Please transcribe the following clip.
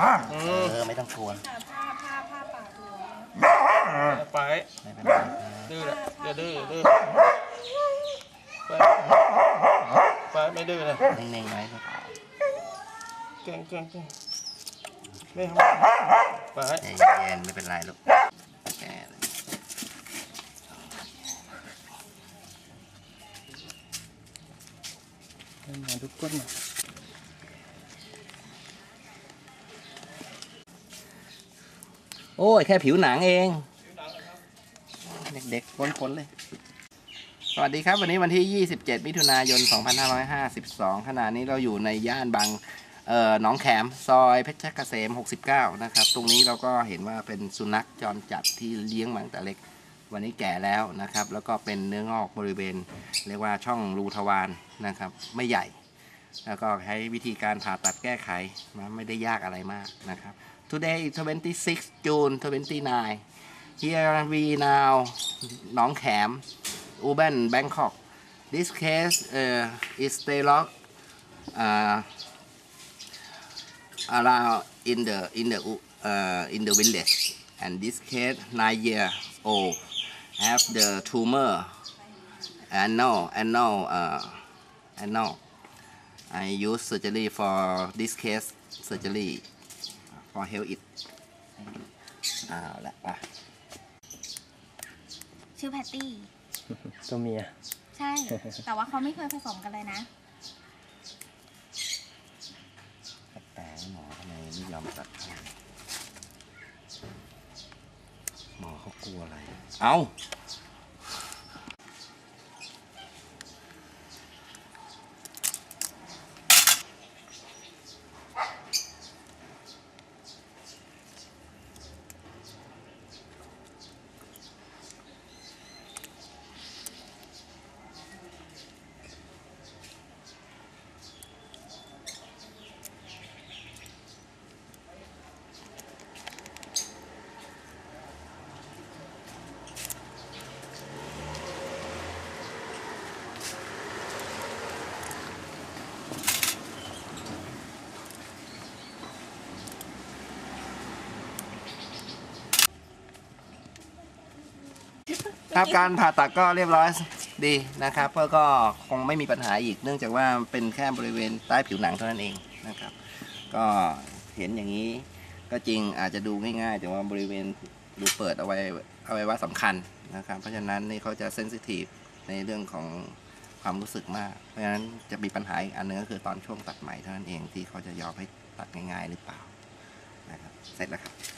อืมเออไม่ต้องกลัวผ้าผ้าผ้าปากหัวไปไม่เป็นไรดื้อละอย่าดื้อดื้อไปไปไม่ดื้อเลยนิ่งๆไว้ลูกเก่งเก่งเก่งไม่ทำไปใจเย็นไม่เป็นไรลูกเลยมาทุกคนมา โอ้ยแค่ผิวหนังเองเด็กๆพ้นๆเลย สวัสดีครับ วันนี้วันที่ 27 มิถุนายน 2552 ขณะนี้เราอยู่ในย่านบางเอ่อหนองแขม ซอยเพชรเกษม 69 นะครับ ตรงนี้เราก็เห็นว่าเป็นสุนัขจรจัดที่เลี้ยงมาตั้งแต่เล็ก วันนี้แก่แล้วนะครับ แล้วก็เป็นเนื้องอกบริเวณ เรียกว่าช่องรูทวารนะครับ ไม่ใหญ่ แล้วก็ใช้วิธีการผ่าตัดแก้ไขนะไม่ได้ยากอะไรมากนะครับ Today 26 June 29. Here we now, Nong Kham, urban Bangkok. This case uh, is stay locked uh, around in the in the uh, in the village. And this case nine year old have the tumor and now and now uh, and now I use surgery for this case surgery for health it เอาละไปชื่อแพตตี้ ตัวเมีย ใช่ แต่ว่าเขาไม่เคยผสมกันเลยนะแต่หมอทำไมไม่ยอมตัดให้หมอเขากลัวอะไร เอา ครับการผ่าตัดก็เรียบร้อยดีนะครับก็ก็คงไม่มีปัญหาอีกเนื่องจากว่าเป็นแค่บริเวณใต้ผิวหนังเท่านั้นเองนะครับ ก็เห็นอย่างนี้ก็จริงอาจจะดูง่ายๆ แต่ว่าบริเวณรูเปิดเอาไว้เอาไว้ว่าสำคัญนะครับ เพราะฉะนั้นนี่เขาจะเซนซิทีฟในเรื่องของความรู้สึกมาก เพราะฉะนั้นจะมีปัญหาอีกอันนึงก็คือตอนช่วงตัดใหม่เท่านั้นเองที่เขาจะยอมให้ตัดง่ายๆหรือเปล่านะครับเสร็จแล้วครับ